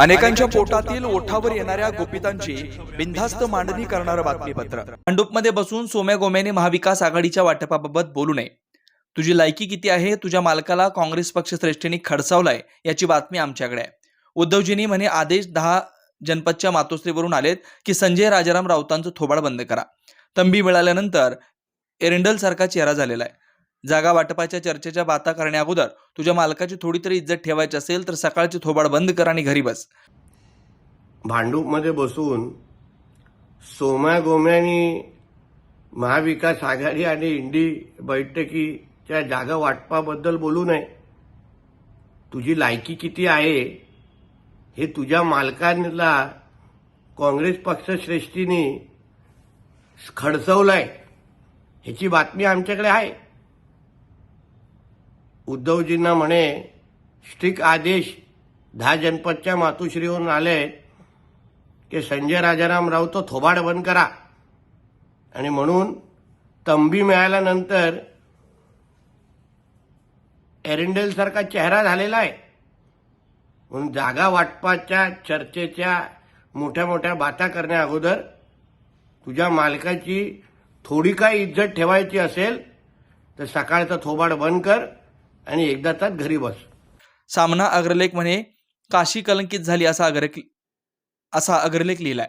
अनेकांच्या पोटातील ओठावर येणाऱ्या गोपितांची बिनधास्त मांडणी करणारं बातमीपत्र. मंडूपमध्ये बसून सोम्या गोम्याने महाविकास आघाडीच्या वाटपाबाबत बोलू नये. तुझी लायकी किती आहे? तुझ्या मालकाला काँग्रेस पक्ष श्रेष्ठींनी खडसावलाय याची बातमी आमच्याकडे आहे. उद्धवजींनी म्हणे आदेश दहा जनपदच्या मातोश्रीवरून आलेत की संजय राजाराम राऊतांचं थोबाड बंद करा. तंबी मिळाल्यानंतर एरंडल सारखा चेहरा झालेला आहे. जागा वाटपाच्या चर्चेच्या बाता करण्या अगोदर तुझ्या मालकाची थोडी तरी इज्जत ठेवायची असेल तर सकाळची थोबाड बंद कर आणि घरी बस. भांडूपमध्ये बसून सोम्या गोम्यानी महाविकास आघाडी आणि इंडी बैठकीच्या जागा वाटपाबद्दल बोलू नये. तुझी लायकी किती आहे हे तुझ्या मालकांना काँग्रेस पक्षश्रेष्ठीने खडसवलंय. ह्याची बातमी आमच्याकडे आहे. उद्धवजींना म्हणे स्ट्रिक आदेश दहा जनपदच्या मातोश्रीवरून आले की संजय राजाराम राऊत थोबाड बंद करा. आणि म्हणून तंबी मिळाल्यानंतर एरिंडेलसारखा चेहरा झालेला आहे. म्हणून जागा वाटपाच्या चर्चेच्या मोठ्या मोठ्या बाता करण्या अगोदर तुझ्या मालकाची थोडी काय इज्जत ठेवायची असेल तर सकाळचा थोबाड बंद कर. आणि एकदा तर घरी बस. सामना अग्रलेख म्हणे काशी कलंकित झाली असा अग्रलेख असा अग्रलेख लिहिलाय.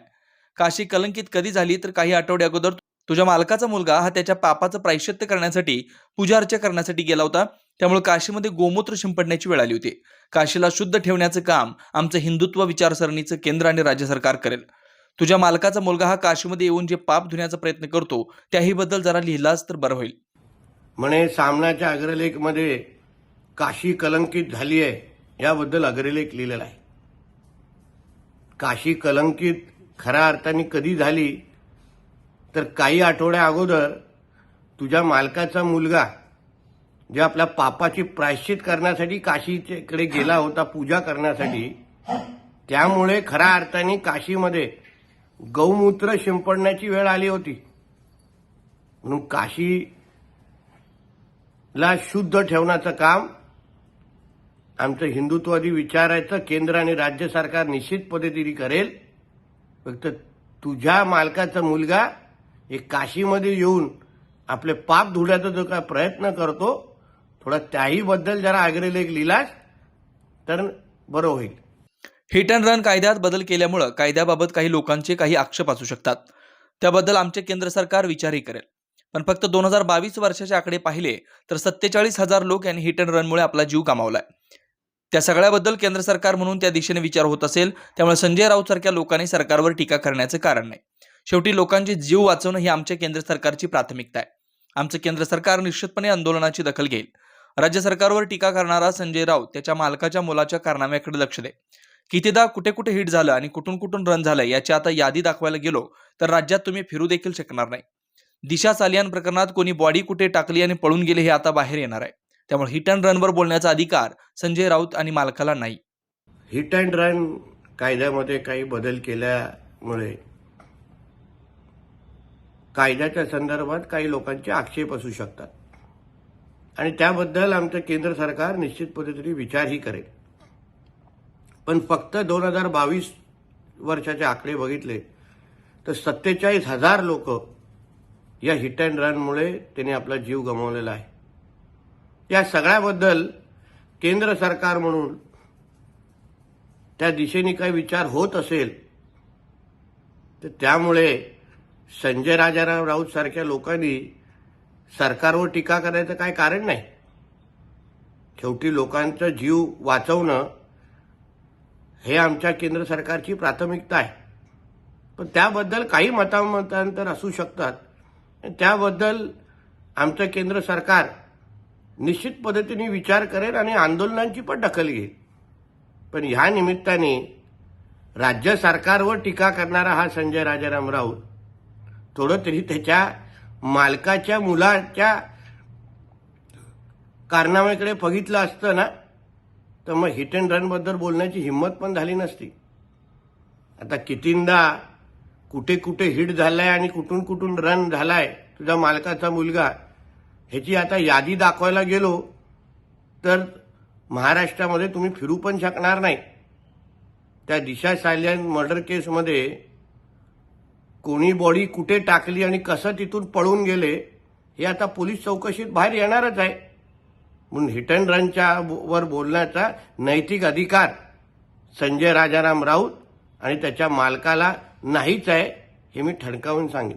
काशी कलंकित कधी झाली तर काही आठवडे अगोदर तुझ्या मालकाचा मुलगा हा त्याच्या पापाचं प्रायश्चित्त करण्यासाठी पूजा अर्चा करण्यासाठी गेला होता. त्यामुळे काशीमध्ये गोमूत्र शिंपडण्याची वेळ आली होती. काशीला शुद्ध ठेवण्याचं काम आमचं हिंदुत्व विचारसरणीचं केंद्र आणि राज्य सरकार करेल. तुझ्या मालकाचा मुलगा हा काशीमध्ये येऊन जे पाप धुण्याचा प्रयत्न करतो त्याही बद्दल जरा लिहिलास तर बरं होईल. म्हणे सामनाच्या अग्रलेखमध्ये काशी कलंकित झाली आहे याबद्दल अग्रलेख लिहिलेला आहे. काशी कलंकित खऱ्या अर्थाने कधी झाली? तर काही आठवड्या अगोदर तुझ्या मालकाचा मुलगा जे आपल्या पापाची प्रायश्चित करण्यासाठी काशीकडे गेला होता पूजा करण्यासाठी त्यामुळे खऱ्या अर्थाने काशीमध्ये गौमूत्र शिंपडण्याची वेळ आली होती. म्हणून काशीला शुद्ध ठेवण्याचं काम आमचं हिंदुत्ववादी विचारायचं केंद्र आणि राज्य सरकार निश्चित पद्धतीने करेल. फक्त तुझ्या मालकाचा मुलगा हे काशीमध्ये येऊन आपले पाप धुण्याचा जो काय प्रयत्न करतो थोडा त्याहीबद्दल जरा अग्रलेख लिहिलास तर बरं होईल. हिट अँड रन कायद्यात बदल केल्यामुळं कायद्याबाबत काही लोकांचे काही आक्षेप असू शकतात. त्याबद्दल आमचे केंद्र सरकार विचारही करेल. पण फक्त दोन हजार बावीस वर्षाचे आकडे पाहिले तर सत्तेचाळीस हजार लोक यांनी हिट अँड रनमुळे आपला जीव गमावलाय. त्या सगळ्याबद्दल केंद्र सरकार म्हणून त्या दिशेने विचार होत असेल त्यामुळे संजय राऊत सारख्या लोकांनी सरकारवर टीका करण्याचं कारण नाही. शेवटी लोकांचे जीव वाचवणं ही आमच्या केंद्र सरकारची प्राथमिकता आहे. आमचं केंद्र सरकार निश्चितपणे आंदोलनाची दखल घेईल. राज्य सरकारवर टीका करणारा संजय राऊत त्याच्या मालकाच्या मुलाच्या कारनाम्याकडे लक्ष दे कितीदा कुठे कुठे हिट झालं आणि कुठून कुठून रन झालं याची आता यादी दाखवायला गेलो तर राज्यात तुम्ही फिरू देखील शकणार नाही. दिशा सालियान प्रकरणात कोणी बॉडी कुठे टाकली आणि पळून गेले हे आता बाहेर येणार आहे. त्यामुळे हिट अँड रनवर बोलण्याचा अधिकार संजय राऊत आणि मालकाला नाही. हिट अँड रन कायद्यामध्ये काही बदल केल्यामुळे कायद्याच्या संदर्भात काही लोकांचे आक्षेप असू शकतात. आणि त्याबद्दल आमचं केंद्र सरकार निश्चित पद्धतीने विचारही करेल. पण फक्त दोन हजार बावीस वर्षाचे आकडे बघितले तर सत्तेचाळीस हजार लोक या हिट अँड रनमुळे त्यांनी आपला जीव गमावलेला आहे. या सगळ्याबद्दल केंद्र सरकार म्हणून त्या दिशेने काही विचार होत असेल तर त्यामुळे संजय राजाराम राऊत सारख्या लोकांनी सरकारवर टीका करायचं काय कारण नाही. शेवटी लोकांचा जीव वाचवणं हे आमच्या केंद्र सरकारची प्राथमिकता आहे. पण त्याबद्दल काही मतामतांतर असू शकतात. त्याबद्दल आमचं केंद्र सरकार निश्चित पद्धतीने विचार करेल आणि आंदोलनांची पण दखल घेईल. पण ह्या निमित्ताने राज्य सरकारवर टीका करणारा हा संजय राजाराम राऊत थोडं तरी त्याच्या मालकाच्या मुलाच्या कारनाम्याकडे बघितलं असतं ना तर मग हिट अँड रनबद्दल बोलण्याची हिंमत पण झाली नसती. आता कितींदा कुठे कुठे हिट झालाय आणि कुठून कुठून रन झालाय तुझा मालकाचा मुलगा ह्याची आता यादी दाखवायला गेलो तर महाराष्ट्रामध्ये तुम्ही फिरू पण शकणार नाही. त्या दिशा सायलेंट मर्डर केसमध्ये कोणी बॉडी कुठे टाकली आणि कसं तिथून पळून गेले हे आता पोलीस चौकशीत बाहेर येणारच आहे. म्हणून हिट अँड रनच्या वर बोलण्याचा नैतिक अधिकार संजय राजाराम राऊत आणि त्याच्या मालकाला नाहीच आहे हे मी ठणकावून सांगेन.